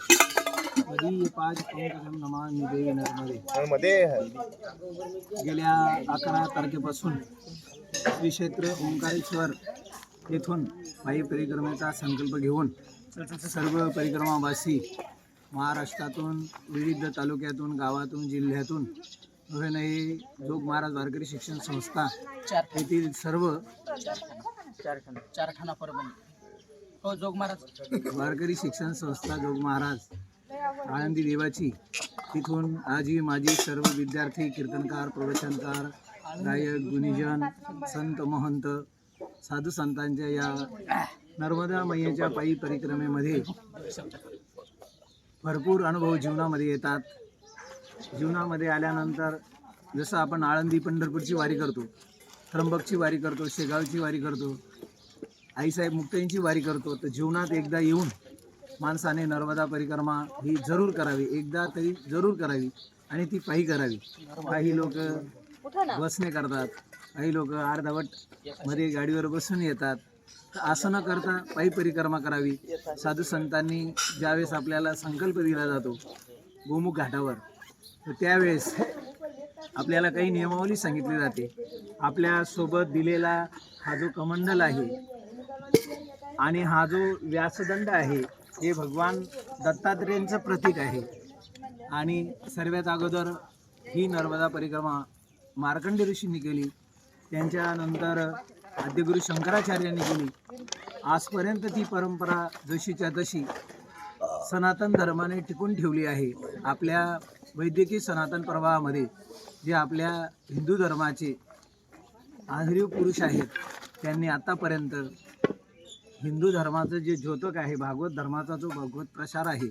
कधी पाच पंकजम नमामि देवी नर्मदे मध्ये गेल्या अकरा तारखेपासून श्री क्षेत्र ओंकारेश्वर येथून पायी परिक्रमेचा संकल्प घेऊन सर्व परिक्रमावासी महाराष्ट्रातून विविध तालुक्यातून गावातून जिल्ह्यातून हे जोग महाराज वारकरी शिक्षण संस्था येथील सर्व चारखाना. चारखाना परभणी. हो जोग महाराज. वारकरी शिक्षण संस्था जोग महाराज आळंदी देवाची. तिथून आजी माजी सर्व विद्यार्थी कीर्तनकार प्रवचनकार गायक गुणीजन संत महंत साधू संतांच्या या नर्मदा मैयाच्या पायी परिक्रमेमध्ये भरपूर अनुभव जीवनामध्ये येतात. जीवनामध्ये आल्यानंतर जसं आपण आळंदी पंढरपूरची वारी करतो त्र्यंबकची वारी करतो शेगावची वारी करतो आईसाहेब मुक्ताईंची वारी करतो तर जीवनात एकदा येऊन माणसाने नर्मदा परिक्रमा ही जरूर करावी. एकदा तरी जरूर करावी आणि ती पायी करावी. काही लोक बसने करतात. काही लोक अर्धावटमध्ये गाडीवर बसून येतात. तर असं न करता पायी परिक्रमा करावी. साधू संतांनी ज्यावेळेस आपल्याला संकल्प दिला जातो गोमुख घाटावर तर त्यावेळेस आपल्याला काही नियमावली सांगितली जाते. आपल्यासोबत दिलेला हा जो कमंडल आहे आणि हा जो व्यासदंड आहे हे भगवान दत्तात्रेयांचं प्रतीक आहे. आणि सर्वात अगोदर ही नर्मदा परिक्रमा मार्कंडे ऋषींनी केली. त्यांच्यानंतर आद्यगुरु शंकराचार्यांनी केली. आजपर्यंत ती परंपरा जशीच्या तशी सनातन धर्माने टिकून ठेवली आहे. आपल्या वैद्यकीय सनातन प्रवाहामध्ये जे आपल्या हिंदू धर्माचे आंध्रीव पुरुष आहेत त्यांनी आतापर्यंत हिंदू धर्माचं जे ज्योतक आहे भागवत धर्माचा जो भगवत प्रसार आहे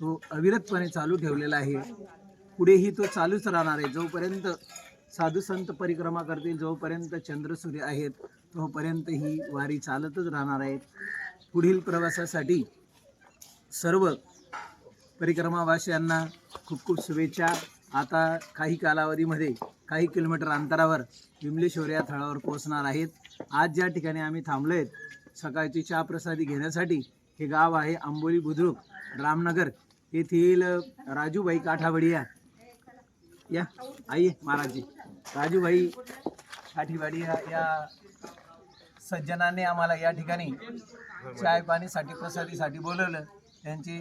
तो अविरतपणे चालू ठेवलेला आहे. पुढेही तो चालूच राहणार आहे. जोपर्यंत साधू संत परिक्रमा करतील जोपर्यंत चंद्र सूर्य आहेत तोपर्यंत ही वारी चालतच राहणार आहे. पुढील प्रवासासाठी सर्व परिक्रमावासियांना खूप खूप शुभेच्छा. आता काही कालावधीमध्ये काही किलोमीटर अंतरावर विमलेश्वर या थळावर पोहोचणार आहेत. आज ज्या ठिकाणी आम्ही थांबलो आहेत सकाळची चहा प्रसादी घेण्यासाठी हे गाव आहे आंबोली बुद्रुक रामनगर येथील राजूभाई काठावडिया. या आई महाराजजी. राजूभाई काठीवाडिया या सज्जनाने आम्हाला या ठिकाणी चाय पाणीसाठी प्रसादीसाठी बोलवलं. त्यांचे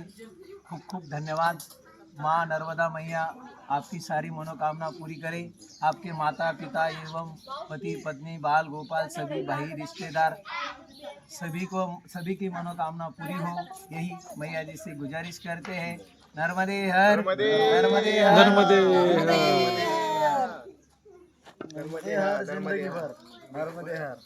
खूप खूप धन्यवाद. माँ नर्मदा मैया आपकी सारी मनोकामना पूरी करे. आपके माता पिता एवं पति पत्नी बाल गोपाल सभी भाई रिश्तेदार सभी को सभी की मनोकामना पूरी हो। यही मैया जी से गुजारिश करते हैं। नर्मदे हर नर्मदे। नर्मदे हर। नर्मदे नर्मदे हर। नर्मदे हर।